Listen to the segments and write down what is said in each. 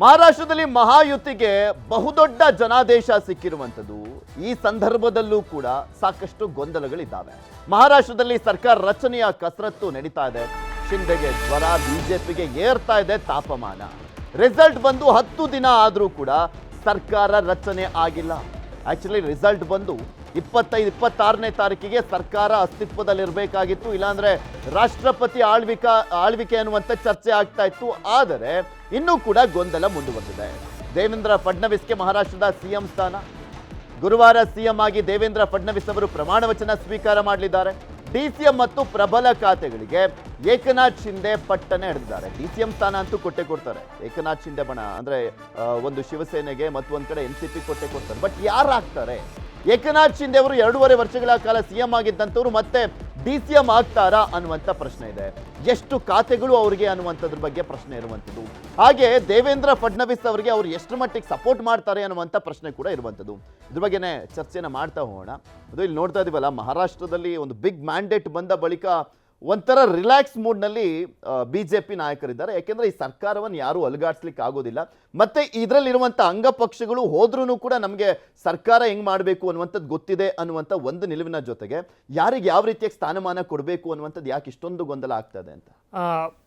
ಮಹಾರಾಷ್ಟ್ರದಲ್ಲಿ ಮಹಾಯುತಿಗೆ ಬಹುದೊಡ್ಡ ಜನಾದೇಶ ಸಿಕ್ಕಿರುವಂಥದ್ದು. ಈ ಸಂದರ್ಭದಲ್ಲೂ ಕೂಡ ಸಾಕಷ್ಟು ಗೊಂದಲಗಳಿದ್ದಾವೆ. ಮಹಾರಾಷ್ಟ್ರದಲ್ಲಿ ಸರ್ಕಾರ ರಚನೆಯ ಕಸರತ್ತು ನಡೀತಾ ಇದೆ. ಶಿಂದೆಗೆ ಜ್ವರ, ಬಿಜೆಪಿಗೆ ಏರ್ತಾ ಇದೆ ತಾಪಮಾನ. ರಿಸಲ್ಟ್ ಬಂದು ಹತ್ತು ದಿನ ಆದರೂ ಕೂಡ ಸರ್ಕಾರ ರಚನೆ ಆಗಿಲ್ಲ. ಆಕ್ಚುಲಿ ರಿಸಲ್ಟ್ ಬಂದು ಇಪ್ಪತ್ತೈದು, ಇಪ್ಪತ್ತಾರನೇ ತಾರೀಕಿಗೆ ಸರ್ಕಾರ ಅಸ್ತಿತ್ವದಲ್ಲಿರಬೇಕಾಗಿತ್ತು. ಇಲ್ಲಾಂದ್ರೆ ರಾಷ್ಟ್ರಪತಿ ಆಳ್ವಿಕ, ಆಳ್ವಿಕೆ ಅನ್ನುವಂಥ ಚರ್ಚೆ ಆಗ್ತಾ ಇತ್ತು. ಆದರೆ ಇನ್ನೂ ಕೂಡ ಗೊಂದಲ ಮುಂದುವರೆದಿದೆ. ದೇವೇಂದ್ರ ಫಡ್ನವೀಸ್ಗೆ ಮಹಾರಾಷ್ಟ್ರದ ಸಿಎಂ ಸ್ಥಾನ. ಗುರುವಾರ ಸಿಎಂ ಆಗಿ ದೇವೇಂದ್ರ ಫಡ್ನವೀಸ್ ಅವರು ಪ್ರಮಾಣ ವಚನ ಸ್ವೀಕಾರ ಮಾಡಲಿದ್ದಾರೆ. ಡಿಸಿಎಂ ಮತ್ತು ಪ್ರಬಲ ಖಾತೆಗಳಿಗೆ ಏಕನಾಥ್ ಶಿಂದೆ ಪಟ್ಟನೆ ಹಿಡಿದಿದ್ದಾರೆ ಡಿಸಿಎಂ ಸ್ಥಾನ ಅಂತೂ ಕೊಟ್ಟೆ ಕೊಡ್ತಾರೆ. ಏಕನಾಥ್ ಶಿಂದೆ ಬಣ ಅಂದ್ರೆ ಒಂದು ಶಿವಸೇನೆಗೆ ಮತ್ತು ಒಂದ್ ಕಡೆ ಎನ್ ಕೊಟ್ಟೆ ಕೊಡ್ತಾರೆ. ಬಟ್ ಯಾರಾಗ್ತಾರೆ? ಏಕನಾಥ್ ಶಿಂದೆ ಅವರು ಎರಡೂವರೆ ವರ್ಷಗಳ ಕಾಲ ಸಿಎಂ ಆಗಿದ್ದಂಥವ್ರು ಮತ್ತೆ ಡಿ ಸಿ ಎಂ ಆಗ್ತಾರಾ ಅನ್ನುವಂಥ ಪ್ರಶ್ನೆ ಇದೆ. ಎಷ್ಟು ಖಾತೆಗಳು ಅವರಿಗೆ ಅನ್ನುವಂಥದ್ರ ಬಗ್ಗೆ ಪ್ರಶ್ನೆ ಇರುವಂಥದ್ದು. ಹಾಗೆ ದೇವೇಂದ್ರ ಫಡ್ನವೀಸ್ ಅವರಿಗೆ ಅವರು ಎಷ್ಟು ಮಟ್ಟಿಗೆ ಸಪೋರ್ಟ್ ಮಾಡ್ತಾರೆ ಅನ್ನುವಂಥ ಪ್ರಶ್ನೆ ಕೂಡ ಇರುವಂಥದ್ದು. ಇದ್ರ ಬಗ್ಗೆನೇ ಚರ್ಚೆನ ಮಾಡ್ತಾ ಹೋಗೋಣ. ಅದು ಇಲ್ಲಿ ನೋಡ್ತಾ ಇದೀವಲ್ಲ, ಮಹಾರಾಷ್ಟ್ರದಲ್ಲಿ ಒಂದು ಬಿಗ್ ಮ್ಯಾಂಡೇಟ್ ಬಂದ ಬಳಿಕ ಒಂಥರ ರಿಲ್ಯಾಕ್ಸ್ ಮೂಡ್ನಲ್ಲಿ ಬಿ ಜೆ ಪಿ ನಾಯಕರಿದ್ದಾರೆ. ಯಾಕೆಂದ್ರೆ ಈ ಸರ್ಕಾರವನ್ನು ಯಾರೂ ಅಲುಗಾಡಿಸ್ಲಿಕ್ಕೆ ಆಗೋದಿಲ್ಲ. ಮತ್ತೆ ಇದರಲ್ಲಿರುವಂಥ ಅಂಗಪಕ್ಷಗಳು ಹೋದ್ರೂ ಕೂಡ ನಮಗೆ ಸರ್ಕಾರ ಹೆಂಗ್ ಮಾಡಬೇಕು ಅನ್ನುವಂಥದ್ದು ಗೊತ್ತಿದೆ ಅನ್ನುವಂಥ ಒಂದು ನಿಲುವಿನ ಜೊತೆಗೆ, ಯಾರಿಗೆ ಯಾವ ರೀತಿಯ ಸ್ಥಾನಮಾನ ಕೊಡಬೇಕು ಅನ್ನುವಂಥದ್ದು ಯಾಕೆ ಇಷ್ಟೊಂದು ಗೊಂದಲ ಆಗ್ತದೆ ಅಂತ?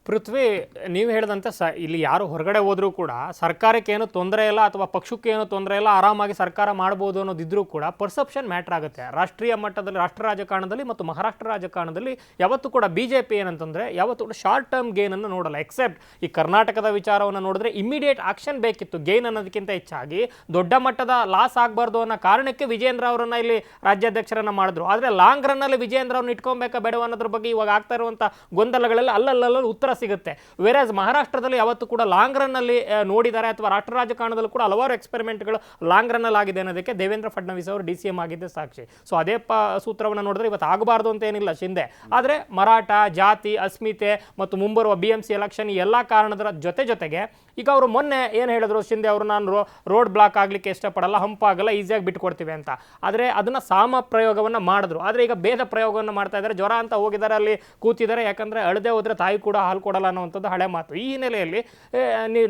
ಪೃಥ್ವಿ, ನೀವು ಹೇಳಿದಂತೆ ಸ, ಇಲ್ಲಿ ಯಾರು ಹೊರಗಡೆ ಹೋದರೂ ಕೂಡ ಸರ್ಕಾರಕ್ಕೆ ಏನು ತೊಂದರೆ ಇಲ್ಲ ಅಥವಾ ಪಕ್ಷಕ್ಕೆ ಏನು ತೊಂದರೆ ಇಲ್ಲ, ಆರಾಮಾಗಿ ಸರ್ಕಾರ ಮಾಡ್ಬೋದು ಅನ್ನೋದಿದ್ರೂ ಕೂಡ ಪರ್ಸೆಪ್ಷನ್ ಮ್ಯಾಟ್ರ್ ಆಗುತ್ತೆ. ರಾಷ್ಟ್ರೀಯ ಮಟ್ಟದಲ್ಲಿ, ರಾಷ್ಟ್ರ ರಾಜಕಾರಣದಲ್ಲಿ ಮತ್ತು ಮಹಾರಾಷ್ಟ್ರ ರಾಜಕಾರಣದಲ್ಲಿ ಯಾವತ್ತೂ ಕೂಡ ಬಿ ಜೆ ಪಿ ಏನಂತಂದರೆ ಯಾವತ್ತೂ ಕೂಡ ಶಾರ್ಟ್ ಟರ್ಮ್ ಗೇನನ್ನು ನೋಡಲ್ಲ. ಎಕ್ಸೆಪ್ಟ್ ಈ ಕರ್ನಾಟಕದ ವಿಚಾರವನ್ನು ನೋಡಿದ್ರೆ ಇಮಿಡಿಯೇಟ್ ಆಕ್ಷನ್ ಬೇಕಿತ್ತು. ಗೇನ್ ಅನ್ನೋದಕ್ಕಿಂತ ಹೆಚ್ಚಾಗಿ ದೊಡ್ಡ ಮಟ್ಟದ ಲಾಸ್ ಆಗಬಾರ್ದು ಅನ್ನೋ ಕಾರಣಕ್ಕೆ ವಿಜೇಂದ್ರ ಅವರನ್ನು ಇಲ್ಲಿ ರಾಜ್ಯಾಧ್ಯಕ್ಷರನ್ನು ಮಾಡಿದ್ರು. ಆದರೆ ಲಾಂಗ್ ರನ್ನಲ್ಲಿ ವಿಜೇಂದ್ರ ಅವ್ರನ್ನ ಇಟ್ಕೊಬೇಕಾ ಬೇಡವ ಅನ್ನೋದ್ರ ಬಗ್ಗೆ ಇವಾಗ ಆಗ್ತಾ ಇರುವಂಥ ಗೊಂದಲಗಳಲ್ಲಿ ಅಲ್ಲಲ್ಲಲ್ಲಿ ಉತ್ತರ ಸಿಗುತ್ತೆ. ವೇರಾಸ್ ಮಹಾರಾಷ್ಟ್ರದಲ್ಲಿ ಯಾವತ್ತು ಕೂಡ ಲಾಂಗ್ ರನ್ನಲ್ಲಿ ನೋಡಿದ್ದಾರೆ ಅಥವಾ ರಾಷ್ಟ್ರ ರಾಜಕಾರಣದಲ್ಲೂ ಕೂಡ ಹಲವಾರು ಎಕ್ಸ್ಪೆರಿಮೆಂಟ್ಗಳು ಲಾಂಗ್ ರನ್ನಲ್ಲಿ ಆಗಿದೆ ಅನ್ನೋದಕ್ಕೆ ದೇವೇಂದ್ರ ಫಡ್ನವೀಸ್ ಅವರು ಡಿ ಸಿ ಎಂ ಆಗಿದ್ದೆ ಸಾಕ್ಷಿ. ಸೊ ಅದೇ ಪ, ಸೂತ್ರವನ್ನು ನೋಡಿದ್ರೆ ಇವತ್ತು ಆಗಬಾರ್ದು ಅಂತ ಏನಿಲ್ಲ ಶಿಂದೆ ಆದರೆ ಮರಾಠ, ಜಾತಿ, ಅಸ್ಮಿತೆ ಮತ್ತು ಮುಂಬರುವ ಬಿ ಎಂ ಸಿ ಎಲೆಕ್ಷನ್ ಎಲ್ಲ ಕಾರಣದ ಜೊತೆ ಜೊತೆಗೆ ಈಗ ಅವರು ಮೊನ್ನೆ ಏನು ಹೇಳಿದ್ರು ಶಿಂದೆ ಅವರು, ನಾನು ರೋಡ್ ಬ್ಲಾಕ್ ಆಗಲಿಕ್ಕೆ ಇಷ್ಟಪಡಲ್ಲ ಹಂಪ್ ಆಗಲ್ಲ ಈಸಿಯಾಗಿ ಬಿಟ್ಕೊಡ್ತೀವಿ ಅಂತ. ಆದರೆ ಅದನ್ನು ಸಾಮ ಪ್ರಯೋಗವನ್ನು ಮಾಡಿದ್ರು. ಆದರೆ ಈಗ ಭೇದ ಪ್ರಯೋಗವನ್ನು ಮಾಡ್ತಾ ಇದ್ದಾರೆ. ಜ್ವರ ಅಂತ ಹೋಗಿದ್ದಾರೆ ಅಲ್ಲಿ ಕೂತಿದ್ದಾರೆ. ಯಾಕಂದರೆ ಅಳದೆ ಹೋದ್ರೆ ತಾಯಿ ಕೂಡ ಹಾಲು ಕೊಡಲ್ಲ ಅನ್ನೋವಂಥದ್ದು ಹಳೆ ಮಾತು. ಈ ಹಿನ್ನೆಲೆಯಲ್ಲಿ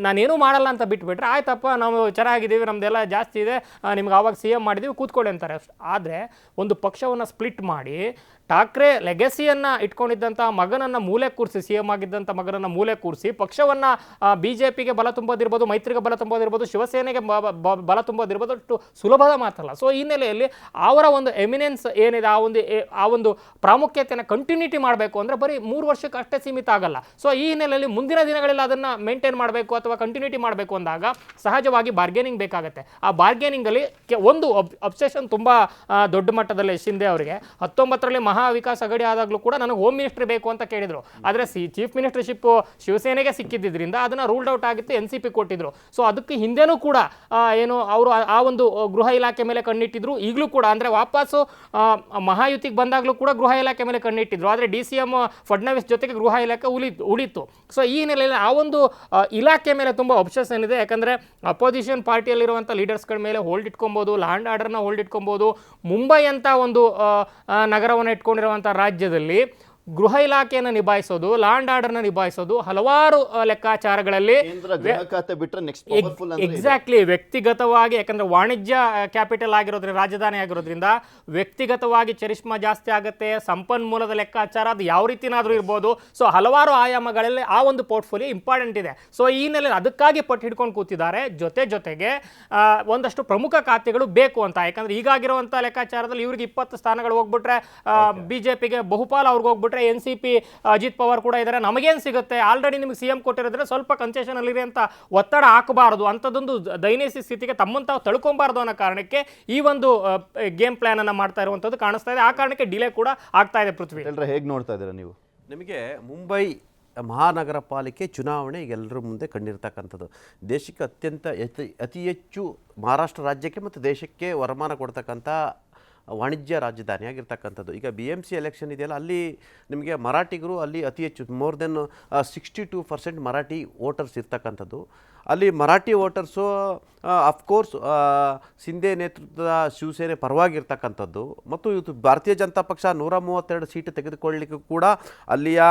ನಾನೇನು ಮಾಡಲ್ಲ ಅಂತ ಬಿಟ್ಬಿಟ್ರೆ ಆಯ್ತಪ್ಪ, ನಾವು ಚೆನ್ನಾಗಿದ್ದೀವಿ, ನಮ್ದೆಲ್ಲ ಜಾಸ್ತಿ ಇದೆ ನಿಮ್ಗೆ ಆವಾಗ ಸಿ ಎಂ ಮಾಡಿದ್ದೀವಿ ಕೂತ್ಕೊಳ್ಳಿ ಅಂತಾರೆ. ಆದರೆ ಒಂದು ಪಕ್ಷವನ್ನು ಸ್ಪ್ಲಿಟ್ ಮಾಡಿ ಠಾಕ್ರೆ ಲೆಗೆಸಿಯನ್ನು ಇಟ್ಕೊಂಡಿದ್ದಂಥ ಮಗನನ್ನು ಮೂಲೆ ಕೂರಿಸಿ ಸಿ ಎಂ ಆಗಿದ್ದಂಥ ಮಗನನ್ನು ಮೂಲೆ ಕೂರಿಸಿ, ಪಕ್ಷವನ್ನು ಬಿ ಜೆ ಪಿಗೆ ಬಲ ತುಂಬೋದಿರ್ಬೋದು, ಮೈತ್ರಿಗೆ ಬಲ ತುಂಬೋದಿರ್ಬೋದು, ಶಿವಸೇನೆಗೆ ಬಲ ತುಂಬೋದಿರ್ಬೋದು ಅಷ್ಟು ಸುಲಭದ ಮಾತಲ್ಲ. ಸೊ ಈ ಹಿನ್ನೆಲೆಯಲ್ಲಿ ಅವರ ಒಂದು ಎಮಿನೆನ್ಸ್ ಏನಿದೆ, ಆ ಒಂದು ಆ ಒಂದು ಪ್ರಾಮುಖ್ಯತೆಯನ್ನು ಕಂಟಿನ್ಯೂಟಿ ಮಾಡಬೇಕು ಅಂದರೆ ಬರೀ ಮೂರು ವರ್ಷಕ್ಕೆ ಅಷ್ಟೇ ಸೀಮಿತ ಆಗಲ್ಲ. ಸೊ ಈ ಹಿನ್ನೆಲೆಯಲ್ಲಿ ಮುಂದಿನ ದಿನಗಳಲ್ಲಿ ಅದನ್ನು ಮೇಂಟೈನ್ ಮಾಡಬೇಕು ಅಥವಾ ಕಂಟಿನ್ಯೂಟಿ ಮಾಡಬೇಕು ಅಂದಾಗ ಸಹಜವಾಗಿ ಬಾರ್ಗೇನಿಂಗ್ ಬೇಕಾಗುತ್ತೆ. ಆ ಬಾರ್ಗೇನಿಂಗಲ್ಲಿ ಒಂದು ಅಬ್ಸೆಷನ್ ತುಂಬ ದೊಡ್ಡ ಮಟ್ಟದಲ್ಲಿ ಶಿಂದೆ ಅವರಿಗೆ. ಹತ್ತೊಂಬತ್ತರಲ್ಲಿ ಮಹಾ ವಿಕಾಸ್ ಅಗಡಿ ಆದಾಗಲೂ ಕೂಡ ನನಗೆ ಹೋಮ್ ಮಿನಿಸ್ಟ್ರಿ ಬೇಕು ಅಂತ ಕೇಳಿದ್ರು. ಆದರೆ ಸಿ ಚೀಫ್ ಮಿನಿಸ್ಟರ್ಶಿಪ್ ಶಿವಸೇನೆಗೆ ಸಿಕ್ಕಿದ್ದರಿಂದ ಅದನ್ನು ರೂಲ್ಡ್ ಔಟ್ ಆಗಿತ್ತು ಎನ್ ಸಿ ಪಿ ಕೊಟ್ಟಿದ್ರು. ಸೊ ಅದಕ್ಕೆ ಹಿಂದೆನೂ ಕೂಡ ಏನು ಅವರು ಆ- ಒಂದು ಗೃಹ ಇಲಾಖೆ ಮೇಲೆ ಕಣ್ಣಿಟ್ಟಿದ್ರು. ಈಗಲೂ ಕೂಡ, ಅಂದರೆ ವಾಪಸ್ಸು ಮಹಾಯುತಿಗೆ ಬಂದಾಗಲೂ ಕೂಡ ಗೃಹ ಇಲಾಖೆ ಮೇಲೆ ಕಣ್ಣಿಟ್ಟಿದ್ರು. ಆದರೆ ಡಿ ಸಿ ಎಂ ಫಡ್ನವೀಸ್ ಜೊತೆಗೆ ಗೃಹ ಇಲಾಖೆ ಉಳಿ ಉಳಿತು. ಸೊ ಈ ಹಿನ್ನೆಲೆಯಲ್ಲಿ ಆ ಒಂದು ಇಲಾಖೆ ಮೇಲೆ ತುಂಬ ಆಪ್ಷನ್ಸ್ ಇದೆ ಯಾಕಂದರೆ ಅಪೋಸಿಷನ್ ಪಾರ್ಟಿಯಲ್ಲಿರುವಂಥ ಲೀಡರ್ಸ್ಗಳ ಮೇಲೆ ಹೋಲ್ಡ್ ಇಟ್ಕೊಬೋದು ಲ್ಯಾಂಡ್ ಆರ್ಡರ್ನ ಹೋಲ್ಡ್ ಇಟ್ಕೊಬೋದು. ಮುಂಬೈ ಅಂತ ಒಂದು ನಗರವನ್ನು ಇಟ್ಕೊಂಡಿರುವಂಥ ರಾಜ್ಯದಲ್ಲಿ ಗೃಹ ಇಲಾಖೆಯನ್ನು ನಿಭಾಯಿಸೋದು ಲ್ಯಾಂಡ್ ಆರ್ಡರ್ನ ನಿಭಾಯಿಸೋದು ಹಲವಾರು ಲೆಕ್ಕಾಚಾರಗಳಲ್ಲಿ ಎಕ್ಸಾಕ್ಟ್ಲಿ ವ್ಯಕ್ತಿಗತವಾಗಿ ಯಾಕಂದ್ರೆ ವಾಣಿಜ್ಯ ಕ್ಯಾಪಿಟಲ್ ಆಗಿರೋದ್ರಿಂದ ರಾಜಧಾನಿ ಆಗಿರೋದ್ರಿಂದ ವ್ಯಕ್ತಿಗತವಾಗಿ ಚರಿಷ್ಮಾ ಜಾಸ್ತಿ ಆಗುತ್ತೆ ಸಂಪನ್ಮೂಲದ ಲೆಕ್ಕಾಚಾರ ಅದು ಯಾವ ರೀತಿನಾದ್ರೂ ಇರ್ಬೋದು. ಸೊ ಹಲವಾರು ಆಯಾಮಗಳಲ್ಲಿ ಆ ಒಂದು ಪೋರ್ಟ್ಫೋಲಿಯೋ ಇಂಪಾರ್ಟೆಂಟ್ ಇದೆ. ಸೊ ಈ ನೆಲೆ ಅದಕ್ಕಾಗಿ ಪಟ್ಟು ಹಿಡ್ಕೊಂಡು ಕೂತಿದ್ದಾರೆ. ಜೊತೆ ಜೊತೆಗೆ ಒಂದಷ್ಟು ಪ್ರಮುಖ ಖಾತೆಗಳು ಬೇಕು ಅಂತ. ಯಾಕಂದ್ರೆ ಈಗಾಗಿರುವಂಥ ಲೆಕ್ಕಾಚಾರದಲ್ಲಿ ಇವ್ರಿಗೆ ಇಪ್ಪತ್ತು ಸ್ಥಾನಗಳು ಹೋಗ್ಬಿಟ್ರೆ ಬಿಜೆಪಿಗೆ ಬಹುಪಾಲು ಅವ್ರಿಗೆ ಹೋಗ್ಬಿಟ್ರೆ N C P Ajit Pawar ಕೂಡ ಇದ್ದಾರೆ ನಮಗೇನು ಸಿಗುತ್ತೆ? ಆಲ್ರೆಡಿ ನಿಮಗೆ ಸಿ ಎಂ ಕೊಟ್ಟಿರೋದ್ರೆ ಸ್ವಲ್ಪ ಕನ್ಸೆಷನ್ ಅಲ್ಲಿ ಅಂತ ಒತ್ತಡ ಹಾಕಬಾರದು. ಅಂಥದ್ದೊಂದು ದೈನೈಸಿಕ ಸ್ಥಿತಿಗೆ ತಮ್ಮನ್ನು ತಾವು ತಳ್ಕೊಬಾರ್ದು ಅನ್ನೋ ಕಾರಣಕ್ಕೆ ಈ ಒಂದು ಗೇಮ್ ಪ್ಲಾನ್ ಅನ್ನ ಮಾಡ್ತಾ ಇರುವಂಥದ್ದು ಕಾಣಿಸ್ತಾ ಇದೆ. ಆ ಕಾರಣಕ್ಕೆ ಡಿಲೇ ಕೂಡ ಆಗ್ತಾ ಇದೆ ಪೃಥ್ವಿ. ಎಲ್ಲರೂ ಹೇಗೆ ನೋಡ್ತಾ ಇದ್ದೀರಾ ನೀವು? ನಿಮಗೆ ಮುಂಬೈ ಮಹಾನಗರ ಪಾಲಿಕೆ ಚುನಾವಣೆ ಎಲ್ಲರ ಮುಂದೆ ಕಂಡಿರ್ತಕ್ಕಂಥದ್ದು ದೇಶಕ್ಕೆ ಅತ್ಯಂತ ಅತಿ ಅತಿ ಹೆಚ್ಚು ಮಹಾರಾಷ್ಟ್ರ ರಾಜ್ಯಕ್ಕೆ ಮತ್ತು ದೇಶಕ್ಕೆ ವರಮಾನ ಕೊಡ್ತಕ್ಕಂಥ ವಾಣಿಜ್ಯ ರಾಜಧಾನಿ ಆಗಿರ್ತಕ್ಕಂಥದ್ದು. ಈಗ ಬಿ ಎಂ ಸಿ ಎಲೆಕ್ಷನ್ ಇದೆಯಲ್ಲ, ಅಲ್ಲಿ ನಿಮಗೆ ಮರಾಠಿಗರು ಅಲ್ಲಿ ಅತಿ ಹೆಚ್ಚು more than sixty two percent Marathi voters ಇರ್ತಕ್ಕಂಥದ್ದು. ಅಲ್ಲಿ ಮರಾಠಿ ವೋಟರ್ಸು ಅಫ್ಕೋರ್ಸ್ ಸಿಂಧೆ ನೇತೃತ್ವದ ಶಿವಸೇನೆ ಪರವಾಗಿರ್ತಕ್ಕಂಥದ್ದು. ಮತ್ತು ಇವತ್ತು ಭಾರತೀಯ ಜನತಾ ಪಕ್ಷ ನೂರ ಮೂವತ್ತೆರಡು ಸೀಟು ತೆಗೆದುಕೊಳ್ಳಲಿಕ್ಕೆ ಕೂಡ ಅಲ್ಲಿಯ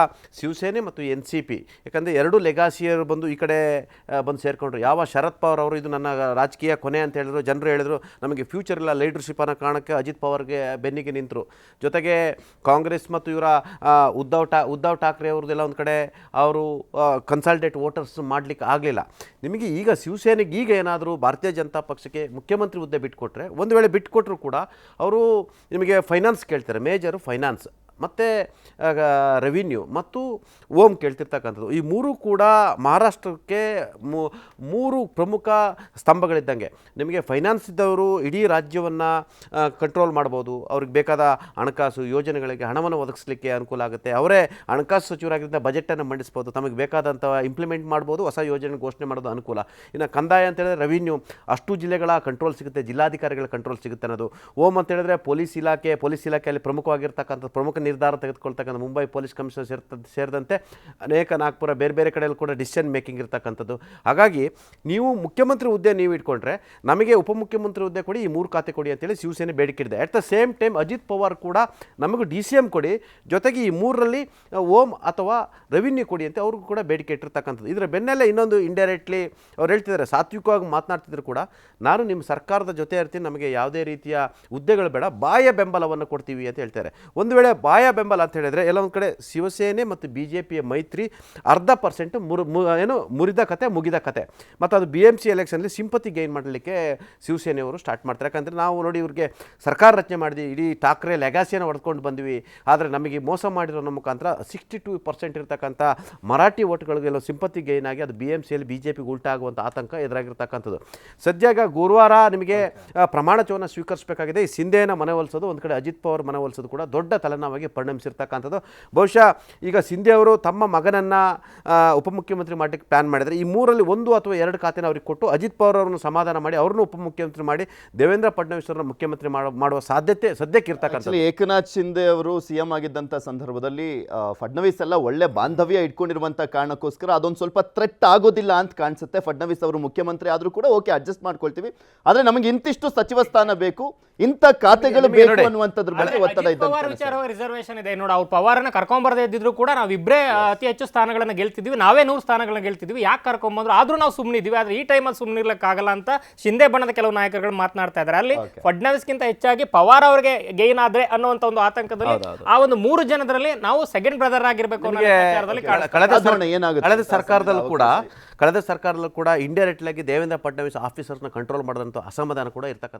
ಶಿವಸೇನೆ ಮತ್ತು ಎನ್ ಸಿ ಪಿ. ಯಾಕಂದರೆ ಎರಡು ಲೆಗಾಸಿಯರು ಬಂದು ಈ ಕಡೆ ಬಂದು ಸೇರಿಕೊಂಡ್ರು. ಯಾವ ಶರದ್ ಪವಾರ್ ಅವರು ಇದು ನನ್ನ ರಾಜಕೀಯ ಕೊನೆ ಅಂತ ಹೇಳಿದ್ರು, ಜನರು ಹೇಳಿದರು, ನಮಗೆ ಫ್ಯೂಚರ್ ಇಲ್ಲ ಲೀಡರ್ಶಿಪ್ ಅನ್ನೋ ಕಾರಣಕ್ಕೆ ಅಜಿತ್ ಪವಾರ್ಗೆ ಬೆನ್ನಿಗೆ ನಿಂತರು. ಜೊತೆಗೆ ಕಾಂಗ್ರೆಸ್ ಮತ್ತು ಇವರ ಉದ್ಧವ್ ಟಾ, ಉದ್ಧವ್ ಠಾಕ್ರೆ ಅವ್ರದ್ದೆಲ್ಲ ಒಂದು ಕಡೆ, ಅವರು ಕನ್ಸಲ್ಟೇಟ್ ವೋಟರ್ಸ್ ಮಾಡಲಿಕ್ಕೆ ಆಗಲಿಲ್ಲ. ನಿಮಗೆ ಈಗ ಶಿವಸೇನೆಗೆ ಈಗ ಏನಾದರೂ ಭಾರತೀಯ ಜನತಾ ಪಕ್ಷಕ್ಕೆ ಮುಖ್ಯಮಂತ್ರಿ ಹುದ್ದೆ ಬಿಟ್ಟುಕೊಟ್ರೆ ಒಂದು ವೇಳೆ ಬಿಟ್ಟುಕೊಟ್ರು ಕೂಡ ಅವರು ನಿಮಗೆ ಫೈನಾನ್ಸ್ ಕೇಳ್ತಾರೆ ಮೇಜರು ಫೈನಾನ್ಸ್ ಮತ್ತು ರೆವಿನ್ಯೂ ಮತ್ತು ಓಮ್ ಕೇಳ್ತಿರ್ತಕ್ಕಂಥದ್ದು. ಈ ಮೂರು ಕೂಡ ಮಹಾರಾಷ್ಟ್ರಕ್ಕೆ ಮೂರು ಪ್ರಮುಖ ಸ್ತಂಭಗಳಿದ್ದಂಗೆ. ನಿಮಗೆ ಫೈನಾನ್ಸ್ ಇದ್ದವರು ಇಡೀ ರಾಜ್ಯವನ್ನು ಕಂಟ್ರೋಲ್ ಮಾಡ್ಬೋದು. ಅವ್ರಿಗೆ ಬೇಕಾದ ಹಣಕಾಸು ಯೋಜನೆಗಳಿಗೆ ಹಣವನ್ನು ಒದಗಿಸ್ಲಿಕ್ಕೆ ಅನುಕೂಲ ಆಗುತ್ತೆ. ಅವರೇ ಹಣಕಾಸು ಸಚಿವರಾಗಿದ್ದ ಬಜೆಟನ್ನು ಮಂಡಿಸ್ಬೋದು. ತಮಗೆ ಬೇಕಾದಂಥ ಇಂಪ್ಲಿಮೆಂಟ್ ಮಾಡ್ಬೋದು. ಹೊಸ ಯೋಜನೆ ಘೋಷಣೆ ಮಾಡೋದು ಅನುಕೂಲ. ಇನ್ನು ಕಂದಾಯ ಅಂತ ಹೇಳಿದ್ರೆ ರೆವಿನ್ಯೂ ಅಷ್ಟು ಜಿಲ್ಲೆಗಳ ಕಂಟ್ರೋಲ್ ಸಿಗುತ್ತೆ. ಜಿಲ್ಲಾಧಿಕಾರಿಗಳ ಕಂಟ್ರೋಲ್ ಸಿಗುತ್ತೆ ಅನ್ನೋದು. ಓಮ್ ಅಂತ ಹೇಳಿದ್ರೆ ಪೊಲೀಸ್ ಇಲಾಖೆ ಪೊಲೀಸ್ ಇಲಾಖೆಯಲ್ಲಿ ಪ್ರಮುಖವಾಗಿರ್ತಕ್ಕಂಥ ಪ್ರಮುಖ ನಿರ್ಧಾರ ತೆಗೆದುಕೊಳ್ತಕ್ಕಂಥ ಮುಂಬೈ ಪೊಲೀಸ್ ಕಮಿಷನರ್ ಸೇರ್ತ, ಸೇರಿದಂತೆ ಅನೇಕ ನಾಗ್ಪುರ ಬೇರೆ ಬೇರೆ ಕಡೆಯಲ್ಲಿ ಕೂಡ ಡಿಸಿಷನ್ ಮೇಕಿಂಗ್ ಇರ್ತಕ್ಕಂಥದ್ದು. ಹಾಗಾಗಿ ನೀವು ಮುಖ್ಯಮಂತ್ರಿ ಹುದ್ದೆ ನೀವು ಇಟ್ಕೊಂಡ್ರೆ ನಮಗೆ ಉಪಮುಖ್ಯಮಂತ್ರಿ ಹುದ್ದೆ ಕೊಡಿ, ಈ ಮೂರು ಖಾತೆ ಕೊಡಿ ಅಂತೇಳಿ ಶಿವಸೇನೆ ಬೇಡಿಕೆ ಇಡಿದೆ at the same time Ajit Pawar ಕೂಡ ನಮಗೂ ಡಿ ಸಿ ಎಂ ಕೊಡಿ, ಜೊತೆಗೆ ಈ ಮೂರರಲ್ಲಿ ಓಮ್ ಅಥವಾ ರೆವಿನ್ಯೂ ಕೊಡಿ ಅಂತ ಅವ್ರಿಗೂ ಕೂಡ ಬೇಡಿಕೆ ಇಟ್ಟಿರ್ತಕ್ಕಂಥದ್ದು. ಇದರ ಬೆನ್ನಲ್ಲೇ ಇನ್ನೊಂದು ಇಂಡೈರೆಕ್ಟ್ಲಿ ಅವ್ರು ಹೇಳ್ತಿದ್ದಾರೆ, ಸಾತ್ವಿಕವಾಗಿ ಮಾತನಾಡ್ತಿದ್ರು ಕೂಡ ನಾನು ನಿಮ್ಮ ಸರ್ಕಾರದ ಜೊತೆ ಇರ್ತೀನಿ, ನಮಗೆ ಯಾವುದೇ ರೀತಿಯ ಹುದ್ದೆಗಳು ಬೇಡ ಬಾಯ ಬೆಂಬಲವನ್ನು ಕೊಡ್ತೀವಿ ಅಂತ ಹೇಳ್ತಾರೆ ಒಂದು ವೇಳೆ ಬಾಯ ಬೆಂಬಲ ಅಂತ ಹೇಳಿದರೆ ಎಲ್ಲ ಒಂದು ಕಡೆ ಶಿವಸೇನೆ ಮತ್ತು ಬಿ ಜೆ ಪಿಯ ಮೈತ್ರಿ ಅರ್ಧ ಪರ್ಸೆಂಟ್ ಮುರು ಮು- ಏನು ಮುರಿದ ಕತೆ, ಮುಗಿದ ಕತೆ. ಮತ್ತು ಅದು ಬಿ ಎಂ ಸಿ ಎಲೆಕ್ಷನಲ್ಲಿ ಸಿಂಪತಿ ಗೈನ್ ಮಾಡಲಿಕ್ಕೆ ಶಿವಸೇನೆಯವರು ಸ್ಟಾರ್ಟ್ ಮಾಡ್ತಾರೆ. ಯಾಕಂದರೆ ನಾವು ನೋಡಿ ಇವ್ರಿಗೆ ಸರ್ಕಾರ ರಚನೆ ಮಾಡಿದ್ವಿ, ಇಡೀ ಠಾಕ್ರೆ ಲೆಗಾಸಿಯನ್ನು ಹೊಡೆದುಕೊಂಡು ಬಂದ್ವಿ. ಆದರೆ ನಮಗೆ ಮೋಸ ಮಾಡಿರೋ ಮುಖಾಂತರ ಸಿಕ್ಸ್ಟಿ ಟೂ ಪರ್ಸೆಂಟ್ ಇರ್ತಕ್ಕಂಥ ಮರಾಠಿ ಓಟ್ಗಳಿಗೆಲ್ಲ ಸಿಂಪತಿ ಗೈನ್ ಆಗಿ ಅದು ಬಿ ಎಂ ಸಿಯಲ್ಲಿ ಬಿ ಜೆ ಪಿಗೆ ಉಲ್ಟಾಗುವಂಥ ಆತಂಕ ಎದುರಾಗಿರ್ತಕ್ಕಂಥದ್ದು. ಸದ್ಯಾಗ ಗುರುವಾರ ನಿಮಗೆ ಪ್ರಮಾಣ ಪ್ರಮಾಣಚವನ್ನು ಸ್ವೀಕರಿಸಬೇಕಾಗಿದೆ. ಈ ಸಿಂಧೆಯನ್ನು ಮನವೊಲಿಸೋದು ಒಂದು ಕಡೆ ಅಜಿತ್ ಪವಾರ್ ಮನವೊಲಿಸೋದು ಕೂಡ ದೊಡ್ಡ ತಲೆನೋವಾಗಿ ಪರಿಣಮಿಸಿರ್ತಕ್ಕಂಥದ್ದು. ಬಹುಶಃ ಈಗ ಸಿಂಧೆ ಅವರು ತಮ್ಮ ಮಗನನ್ನು ಉಪಮುಖ್ಯಮಂತ್ರಿ ಮಾಡಲಿಕ್ಕೆ ಪ್ಲಾನ್ ಮಾಡಿದರೆ ಈ ಮೂರಲ್ಲಿ ಒಂದು ಅಥವಾ ಎರಡು ಖಾತೆನ ಅವ್ರಿಗೆ ಕೊಟ್ಟು ಅಜಿತ್ ಪವಾರ್ ಅವರನ್ನು ಸಮಾಧಾನ ಮಾಡಿ ಅವರನ್ನು ಉಪಮುಖ್ಯಮಂತ್ರಿ ಮಾಡಿ ದೇವೇಂದ್ರ ಫಡ್ನವೀಸ್ ಅವರನ್ನ ಮುಖ್ಯಮಂತ್ರಿ ಮಾಡೋ ಮಾಡುವ ಸಾಧ್ಯತೆ ಸದ್ಯಕ್ಕೆ ಇರ್ತಕ್ಕಂಥ ಏಕನಾಥ್ ಶಿಂದೆ ಅವರು ಸಿಎಂ ಆಗಿದ್ದಂಥ ಸಂದರ್ಭದಲ್ಲಿ ಫಡ್ನವೀಸ್ ಎಲ್ಲ ಒಳ್ಳೆ ಬಾಂಧವ್ಯ ಇಟ್ಕೊಂಡಿರುವಂಥ ಕಾರಣಕ್ಕೋಸ್ಕರ ಅದೊಂದು ಸ್ವಲ್ಪ ಥ್ರೆಟ್ ಆಗೋದಿಲ್ಲ ಅಂತ ಕಾಣಿಸುತ್ತೆ. ಫಡ್ನವೀಸ್ ಅವರು ಮುಖ್ಯಮಂತ್ರಿ ಆದ್ರೂ ಕೂಡ ಓಕೆ ಅಡ್ಜಸ್ಟ್ ಮಾಡ್ಕೊಳ್ತೀವಿ. ಆದ್ರೆ ನಮಗೆ ಇಂತಿಷ್ಟು ಸಚಿವ ಸ್ಥಾನ ಬೇಕು ಇಂಥ ಖಾತೆಗಳು ಬೇಕು ಅನ್ನುವಂಥದ್ರ ಬಗ್ಗೆ ಒತ್ತಡ ಅಜಿತ್ ರಿಸರ್ವೇಶನ್ ಇದೆ. ನೋಡಿ ಅವ್ರು ಪವಾರನ್ನ ಕರ್ಕೊಂಬರದೇ ಇದ್ದಿದ್ರು ಕೂಡ ನಾವಿಬ್ಬರೇ ಅತಿ ಹೆಚ್ಚು ಸ್ಥಾನಗಳನ್ನ ಗೆಲ್ತಿದ್ವಿ. ನಾವೇ ನೂರು ಸ್ಥಾನಗಳನ್ನ ಗೆಲ್ತಿದ್ವಿ. ಯಾಕೆ ಕರ್ಕೊಂಬಂದ್ರು? ಆದ್ರೂ ನಾವು ಸುಮ್ಮನಿದ್ವಿ ಆದ್ರೆ ಈ ಟೈಮಲ್ಲಿ ಸುಮ್ಮನಿರ್ಲಿಕ್ಕಾಗಲ್ಲ ಅಂತ ಶಿಂದೆ ಬಣ್ಣದ ಕೆಲವು ನಾಯಕರುಗಳು ಮಾತನಾಡ್ತಾ ಇದ್ದಾರೆ ಅಲ್ಲಿ ಫಡ್ನವೀಸ್ಗಿಂತ ಹೆಚ್ಚಾಗಿ ಪವಾರ್ ಅವರಿಗೆ ಗೈನ್ ಆದ್ರೆ ಅನ್ನುವಂತ ಒಂದು ಆತಂಕದಲ್ಲಿ ಆ ಒಂದು ಮೂರು ಜನದಲ್ಲಿ ನಾವು ಸೆಕೆಂಡ್ ಬ್ರದರ್ ಆಗಿರ್ಬೇಕು ಅನ್ನೋ ವಿಚಾರದಲ್ಲಿ ಕಳೆದ ಸರ್ಕಾರದಲ್ಲೂ ಕೂಡ ಕಳೆದ ಸರ್ಕಾರದಲ್ಲೂ ಕೂಡ ಇಂಡೈರೆಕ್ಟ್ ಆಗಿ ದೇವೇಂದ್ರ ಫಡ್ನವೀಸ್ ಆಫೀಸರ್ನ ಕಂಟ್ರೋಲ್ ಮಾಡಿದಂಥ ಅಸಮಾಧಾನ ಕೂಡ ಇರ್ತಕ್ಕಂಥ